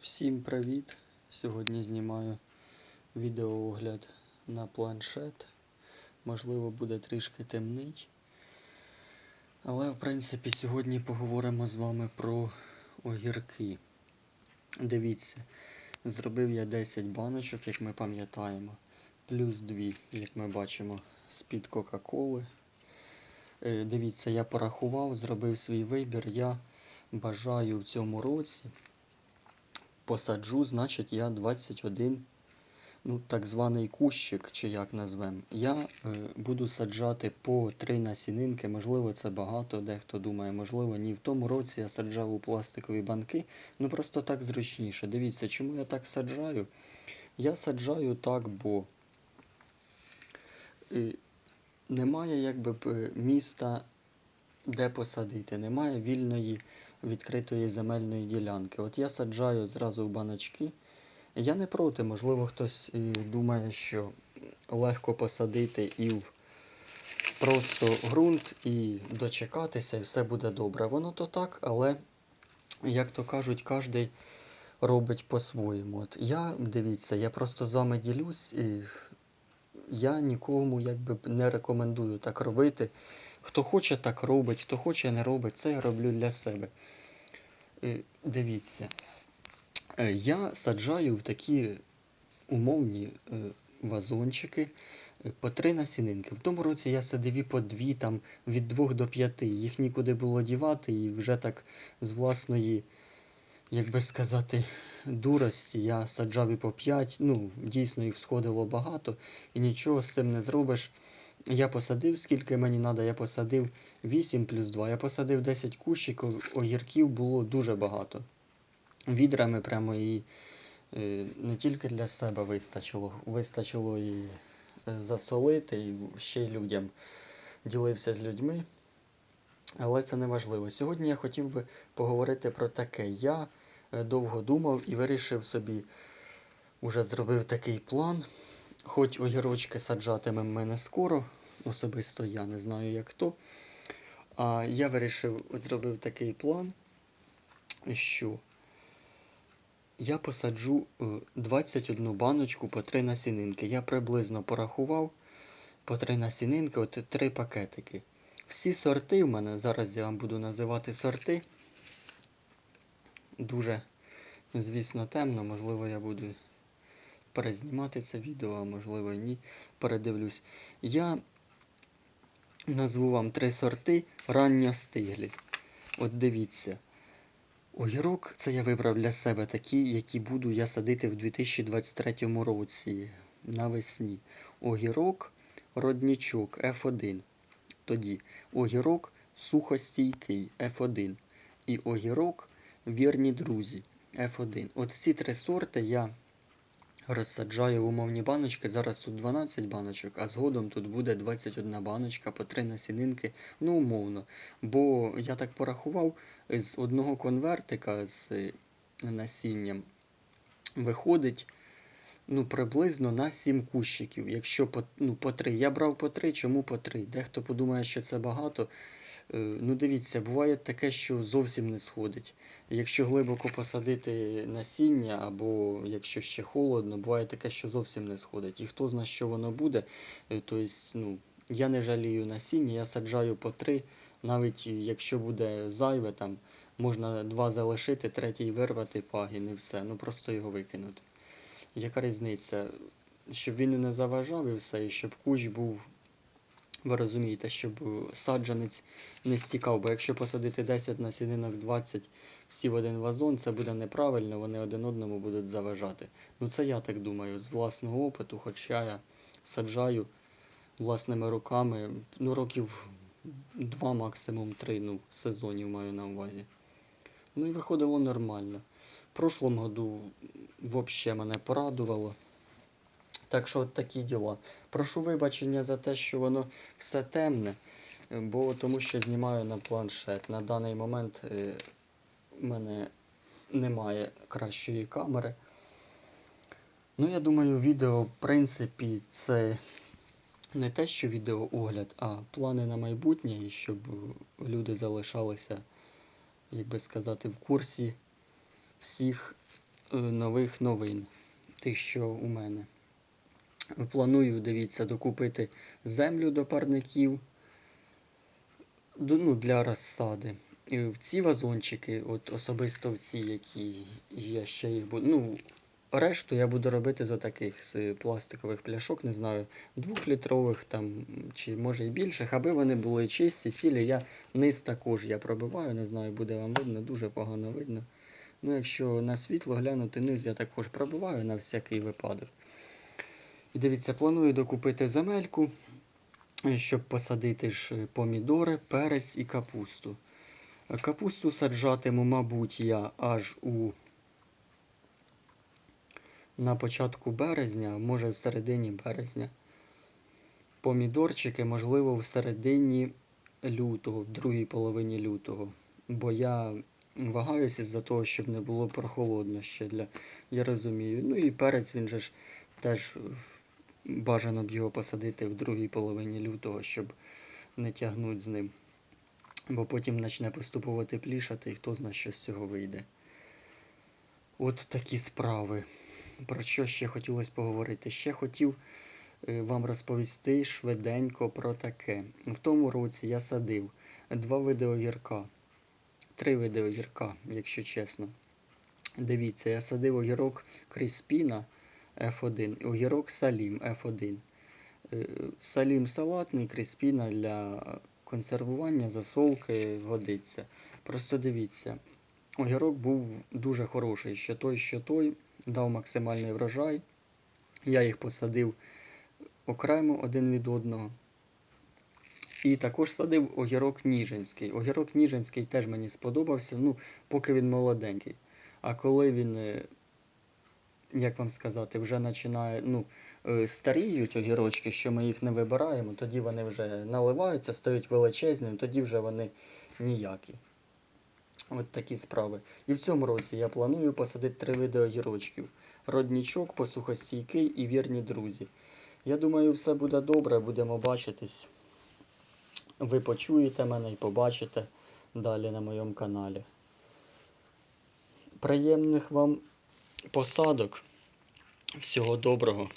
Всім привіт! Сьогодні знімаю відеоогляд на планшет. Можливо, буде трішки темнить. Але в принципі сьогодні поговоримо з вами про огірки. Дивіться, зробив я 10 баночок, як ми пам'ятаємо, плюс 2, як ми бачимо, з-під Кока-Коли. Е, Дивіться, я порахував, зробив свій вибір. Я бажаю в цьому році посаджу, значить, я 21, ну, так званий кущик, чи як назвем. Я е, буду саджати по 3 насінинки, можливо, це багато, дехто думає, можливо, ні. В тому році я саджав у пластикові банки, ну просто так зручніше. Дивіться, чому я так саджаю? Я саджаю так, бо е, немає якби міста, де посадити, немає вільної відкритої земельної ділянки. От я саджаю зразу в баночки. Я не проти, можливо, хтось і думає, що легко посадити і в просто ґрунт і дочекатися, і все буде добре. Воно то так, але, як то кажуть, кожен робить по-своєму. От я, дивіться, я просто з вами ділюсь і я нікому якби не рекомендую так робити. Хто хоче, так робить, хто хоче, не робить. Це я роблю для себе. Е, Дивіться, е, я саджаю в такі умовні е, вазончики по три насінинки. В тому році я садив і по дві, там від двох до п'яти. Їх нікуди було дівати, і вже так з власної, як би сказати, дурості я саджав і по п'ять. Ну, дійсно їх сходило багато, і нічого з цим не зробиш. Я посадив, скільки мені треба, я посадив 8 плюс 2. Я посадив 10 кущиків, огірків було дуже багато. Відрами прямо і е, не тільки для себе вистачило, вистачило і е, засолити, і ще й людям ділився з людьми. Але це не важливо. Сьогодні я хотів би поговорити про таке. Я е, довго думав і вирішив собі, уже зробив такий план. Хоч огірочки саджатимемо ми не скоро, особисто я не знаю як то. А я вирішив, зробив такий план, що я посаджу е, 21 баночку по 3 насінинки. Я приблизно порахував по 3 насінинки, от 3 пакетики. Всі сорти в мене, зараз я вам буду називати сорти. Дуже, звісно, темно, можливо, я буду перезнімати це відео, а можливо ні. Передивлюсь. Я назву вам три сорти ранньостиглі. От дивіться. Огірок це я вибрав для себе такі, які буду я садити в 2023 році навесні. Огірок, роднічок F1. Тоді огірок сухостійкий F1. І огірок вірні друзі F1. От ці три сорти я розсаджаю умовні баночки. Зараз тут 12 баночок, а згодом тут буде 21 баночка по 3 насінинки. Ну, умовно. Бо я так порахував, з одного конвертика з е, насінням виходить ну, приблизно на 7 кущиків. Якщо по, ну, по 3. Я брав по 3, чому по 3? Дехто подумає, що це багато. Е, Ну, дивіться, буває таке, що зовсім не сходить. Якщо глибоко посадити насіння, або якщо ще холодно, буває таке, що зовсім не сходить. І хто знає, що воно буде. Тобто, ну, я не жалію насіння, я саджаю по три. Навіть якщо буде зайве, там можна два залишити, третій вирвати пагін і все. Ну просто його викинути. Яка різниця? Щоб він не заважав і все, і щоб кущ був ви розумієте, щоб саджанець не стікав, бо якщо посадити 10 насінинок 20 всі в один вазон, це буде неправильно, вони один одному будуть заважати. Ну це я так думаю, з власного опиту, хоча я саджаю власними руками, ну років 2, максимум 3 ну, сезонів маю на увазі. Ну і виходило нормально. В прошлому году взагалі мене порадувало. Так що от такі діла. Прошу вибачення за те, що воно все темне, бо тому що знімаю на планшет. На даний момент е, в мене немає кращої камери. Ну, я думаю, відео, в принципі, це не те, що відеоогляд, а плани на майбутнє, і щоб люди залишалися, як би сказати, в курсі всіх е, нових новин, тих, що у мене. Планую, дивіться, докупити землю до парників ну, для розсади. В ці вазончики, от особисто в ці, які є, ще їх буду. Ну, решту я буду робити з таких з пластикових пляшок, не знаю, двохлітрових там, чи може і більших, аби вони були чисті, цілі. Я низ також я пробиваю, не знаю, буде вам видно, дуже погано видно. Ну, якщо на світло глянути низ, я також пробиваю на всякий випадок. І дивіться, планую докупити земельку, е, щоб посадити ж е, помідори, перець і капусту. Е, Капусту саджатиму, мабуть, я аж у на початку березня, може в середині березня. Помідорчики, можливо, в середині лютого, в другій половині лютого. Бо я вагаюся з-за того, щоб не було прохолодно ще для. Я розумію. Ну і перець він же ж теж бажано б його посадити в другій половині лютого, щоб не тягнути з ним. Бо потім почне поступово теплішати і хто знає, що з цього вийде. От такі справи. Про що ще хотілося поговорити? Ще хотів е, вам розповісти швиденько про таке. В тому році я садив два види огірка. Три види огірка, якщо чесно. Дивіться, я садив огірок Кріспіна F1 огірок Салім F1. Е, Салім салатний, Кріспіна для консервування, засолки годиться. Просто дивіться, огірок був дуже хороший, що той, що той, дав максимальний врожай. Я їх посадив окремо один від одного. І також садив огірок Ніжинський. Огірок Ніжинський теж мені сподобався, ну, поки він молоденький. А коли він, е, як вам сказати, вже починає, ну, е, старіють огірочки, що ми їх не вибираємо, тоді вони вже наливаються, стають величезними, тоді вже вони ніякі. От такі справи. І в цьому році я планую посадити три види огірочків: роднічок, посухостійкий і вірні друзі. Я думаю, все буде добре, будемо бачитись. Ви почуєте мене і побачите далі на моєму каналі. Приємних вам посадок. Всього доброго.